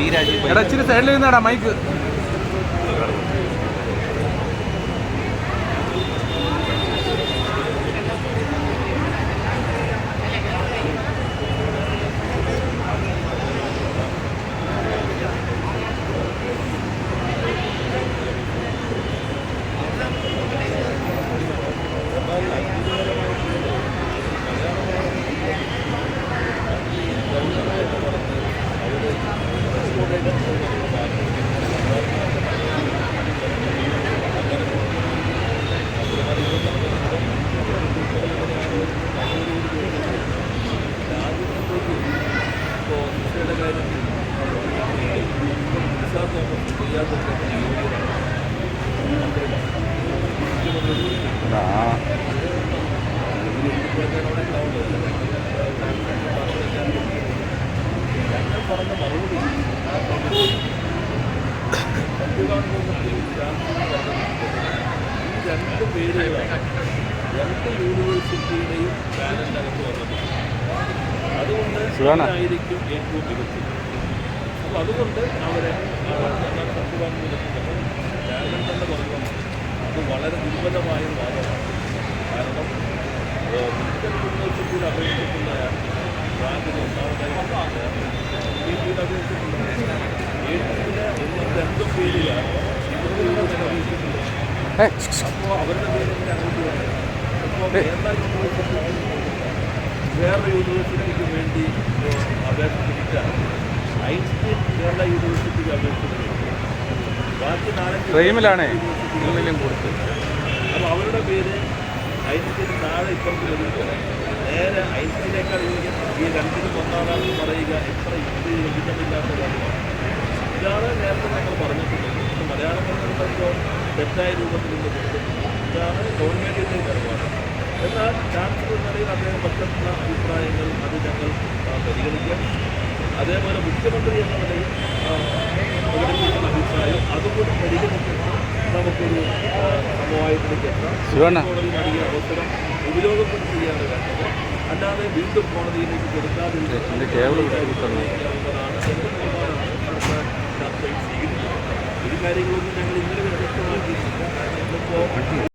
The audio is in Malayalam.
പി രാജീവ് എടാ ഇച്ചിരി സൈഡിൽ നിന്നാടാ മൈക്ക്. രണ്ട് പേരുകളാണ് രണ്ട് യൂണിവേഴ്സിറ്റിയുടെയും ബാലറ്റിനകത്ത് വന്നത് അതുകൊണ്ട്? ആയിരിക്കും ഏറ്റവും മികച്ചത്. അപ്പോൾ അതുകൊണ്ട് അവരെ സത്യവാൻ ബാലൻ തന്നെ പറഞ്ഞു അത് വളരെ ദുർബലമായ വാദമാണ് കാരണം യൂണിവേഴ്സിറ്റിയിൽ അപേക്ഷിച്ചിട്ടുള്ള റാങ്കിൽ ഒന്നാമതായി ഡിഗ്രിയിൽ അപേക്ഷിച്ചിട്ടുള്ള എഴുപതിന് ഒന്നും രണ്ടും പേരിലാണ് ഇരുപതിന് അപേക്ഷിച്ചിട്ടുള്ളത്. ഏയ്, അപ്പോൾ അവരുടെ പേരിൽ അങ്ങോട്ട് വന്നു? അപ്പോൾ കേരള യൂണിവേഴ്സിറ്റി വേറെ യൂണിവേഴ്സിറ്റിക്ക് വേണ്ടി ഏഹ്, അപേക്ഷ പിടിച്ചാൽ ഐൻസ്റ്റീൻ കേരള യൂണിവേഴ്സിറ്റിക്ക് അപേക്ഷിച്ചത് ബാക്കി നാലഞ്ച് കൊടുത്തു. അപ്പോൾ അവരുടെ പേര് ഐൻസ്റ്റീൻ താഴെ ഇപ്പുറത്ത് നേരെ ഐൻസ്റ്റീനേക്കാൾ ഈ രണ്ടിനും ഒന്നാണെന്ന് പറയുക എത്ര യുക്തി ലഭിക്കുന്നില്ലാത്ത കാര്യമാണ്. ഇതാണ് നേരത്തെ ഞങ്ങൾ പറഞ്ഞിട്ടുള്ളത് മലയാളം പറഞ്ഞപ്പോൾ തെറ്റായ രൂപത്തിൽ കൊടുക്കുന്നത് ഇതാണ് ഗവൺമെന്റിന്റെ നിലപാട്. എന്നാൽ ചാൻസലർ നിലയിൽ അദ്ദേഹം പറ്റുന്ന അഭിപ്രായങ്ങൾ അത് ഞങ്ങൾ പരിഗണിക്കാം അതേപോലെ മുഖ്യമന്ത്രി എന്ന നിലയിൽ പ്രകടിപ്പിക്കുന്ന അഭിപ്രായം അതുകൂടി പരിഗണിച്ചിട്ട് നമുക്കൊരു സമവായത്തിലേക്ക് എത്താം. കോടതി നൽകിയ അവസരം ഉപയോഗപ്പെടുത്തുകയാണ് വേണ്ടത്. അല്ലാതെ വീണ്ടും കോടതിയിലേക്ക് കൊടുക്കാതിരിക്കുക എന്റെ നിലപാടാണ് സർക്കാർ ചർച്ചയിൽ സ്വീകരിക്കുന്നത് ഈ കാര്യങ്ങളൊന്നും ഞങ്ങൾ ഇന്നലെ വ്യത്യസ്തമാക്കിയിട്ടില്ല കാരണം ഇന്നിപ്പോൾ